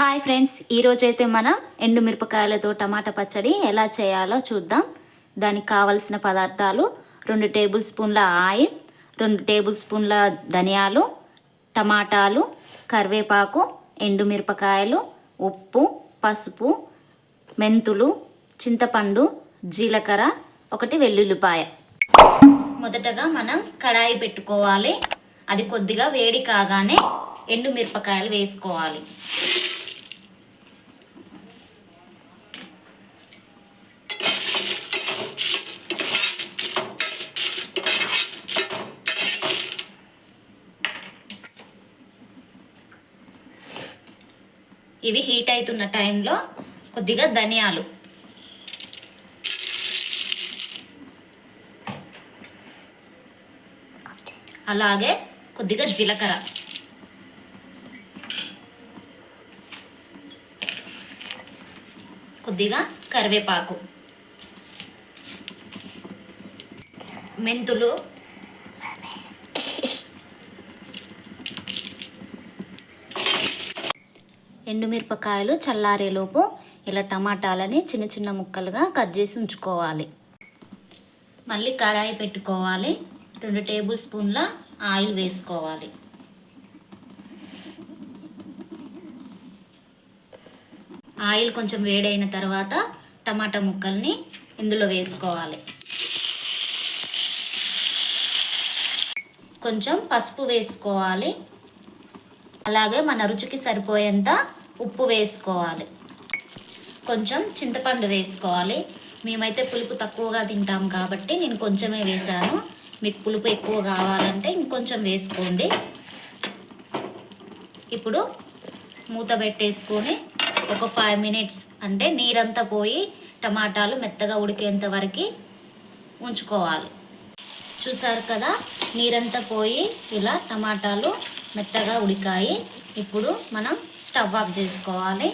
Hi friends ఈరోజైతే మనం ఎండు మిరపకాయలతో టమాటా పచ్చడి ఎలా చేయాలో చూద్దాం. దానికి కావలసిన పదార్థాలు రెండు టేబుల్ స్పూన్ల ఆయిల్ రెండు టేబుల్ స్పూన్ల ధనియాలు టమాటాలు కరివేపాకు ఎండుమిరపకాయలు ఉప్పు పసుపు మెంతులు చింతపండు జీలకర్ర ఒకటి వెల్లుల్లిపాయ. మొదటగా మనం కడాయి పెట్టుకోవాలి. అది కొద్దిగా వేడి కాగానే ఎండు మిరపకాయలు వేసుకోవాలి. ఇవి హీట్ అవుతున్న టైంలో కొద్దిగా ధనియాలు. అలాగే కొద్దిగా జీలకర్ర. కొద్దిగా కరివేపాకు. మెంతులు ఎండుమిరపకాయలు చల్లారేలోపు ఇలా టమాటాలని చిన్న చిన్న ముక్కలుగా కట్ చేసి ఉంచుకోవాలి. మళ్ళీ కడాయి పెట్టుకోవాలి. రెండు టేబుల్ స్పూన్ల ఆయిల్ వేసుకోవాలి. ఆయిల్ కొంచెం వేడైన తర్వాత టమాటా ముక్కల్ని ఇందులో వేసుకోవాలి. కొంచెం పసుపు వేసుకోవాలి. అలాగే మన రుచికి సరిపోయేంత ఉప్పు వేసుకోవాలి. కొంచెం చింతపండు వేసుకోవాలి. మేమైతే పులుపు తక్కువగా తింటాం కాబట్టి నేను కొంచెమే వేసాను మీకు పులుపు ఎక్కువ కావాలంటే ఇంకొంచెం వేసుకోండి. ఇప్పుడు మూత పెట్టేసుకొని ఒక ఫైవ్ మినిట్స్ అంటే నీరంతా పోయి టమాటాలు మెత్తగా ఉడికేంత వరకు ఉంచుకోవాలి. చూసారు కదా? నీరంతా పోయి ఇలా టమాటాలు మెత్తగా ఉడికాయి. ఇప్పుడు మనం స్టవ్ ఆఫ్ చేసుకోవాలి.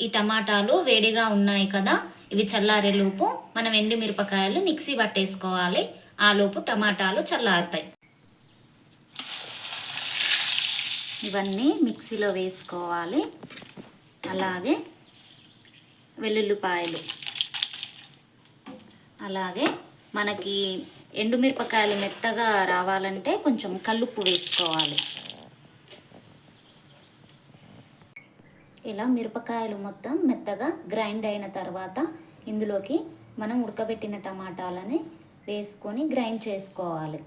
ఈ టమాటాలు వేడిగా ఉన్నాయి కదా ఇవి చల్లారేలోపు మనం ఎండు మిరపకాయలు మిక్సీ పట్టేసుకోవాలి. ఆ లోపు టమాటాలు చల్లారుతాయి. ఇవన్నీ మిక్సీలో వేసుకోవాలి. అలాగే వెల్లుల్లిపాయలు. అలాగే మనకి ఎండుమిరపకాయలు మెత్తగా రావాలంటే కొంచెం కల్లుప్పు వేసుకోవాలి. ఇలా మిరపకాయలు మొత్తం మెత్తగా గ్రైండ్ అయిన తర్వాత ఇందులోకి మనం ఉడకబెట్టిన టమాటాలని వేసుకొని గ్రైండ్ చేసుకోవాలి.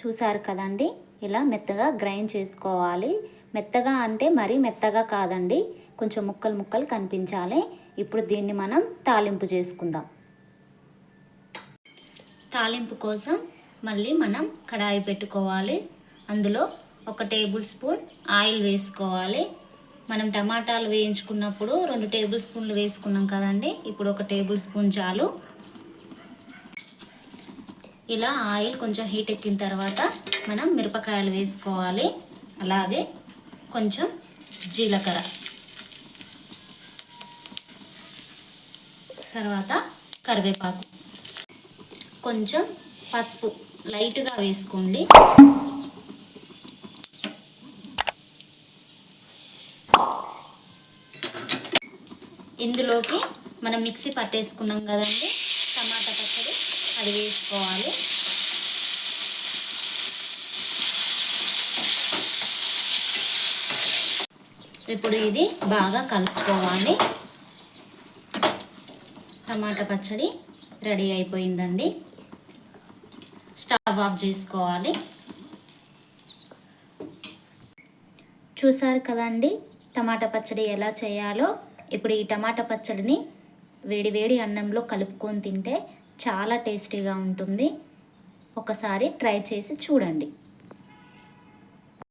చూసారు కదండి? ఇలా మెత్తగా గ్రైండ్ చేసుకోవాలి. మెత్తగా అంటే మరీ మెత్తగా కాదండి కొంచెం ముక్కలు ముక్కలు కనిపించాలి. ఇప్పుడు దీన్ని మనం తాలింపు చేసుకుందాం. తాలింపు కోసం మళ్ళీ మనం కడాయి పెట్టుకోవాలి. అందులో ఒక టేబుల్ స్పూన్ ఆయిల్ వేసుకోవాలి. మనం టమాటాలు వేయించుకున్నప్పుడు రెండు టేబుల్ స్పూన్లు వేసుకున్నాం కదండి. ఇప్పుడు ఒక టేబుల్ స్పూన్ చాలు. ఇలా ఆయిల్ కొంచెం హీట్ ఎక్కిన తర్వాత మనం మిరపకాయలు వేసుకోవాలి. అలాగే కొంచెం జీలకర్ర. తర్వాత కరివేపాకు. కొంచెం పసుపు లైట్గా వేసుకోండి. ఇందులోకి మనం మిక్సీ పట్టేసుకున్నాం కదండి. టమాటా పచ్చడి అది వేసుకోవాలి. ఇప్పుడు ఇది బాగా కలుపుకోవాలి. టమాటా పచ్చడి రెడీ అయిపోయిందండి. స్టవ్ ఆఫ్ చేసుకోవాలి. చూసారు కదండి టమాటా పచ్చడి ఎలా చేయాలో? ఇప్పుడు ఈ టమాటా పచ్చడిని వేడి వేడి అన్నంలో కలుపుకొని తింటే చాలా టేస్టీగా ఉంటుంది. ఒకసారి ట్రై చేసి చూడండి.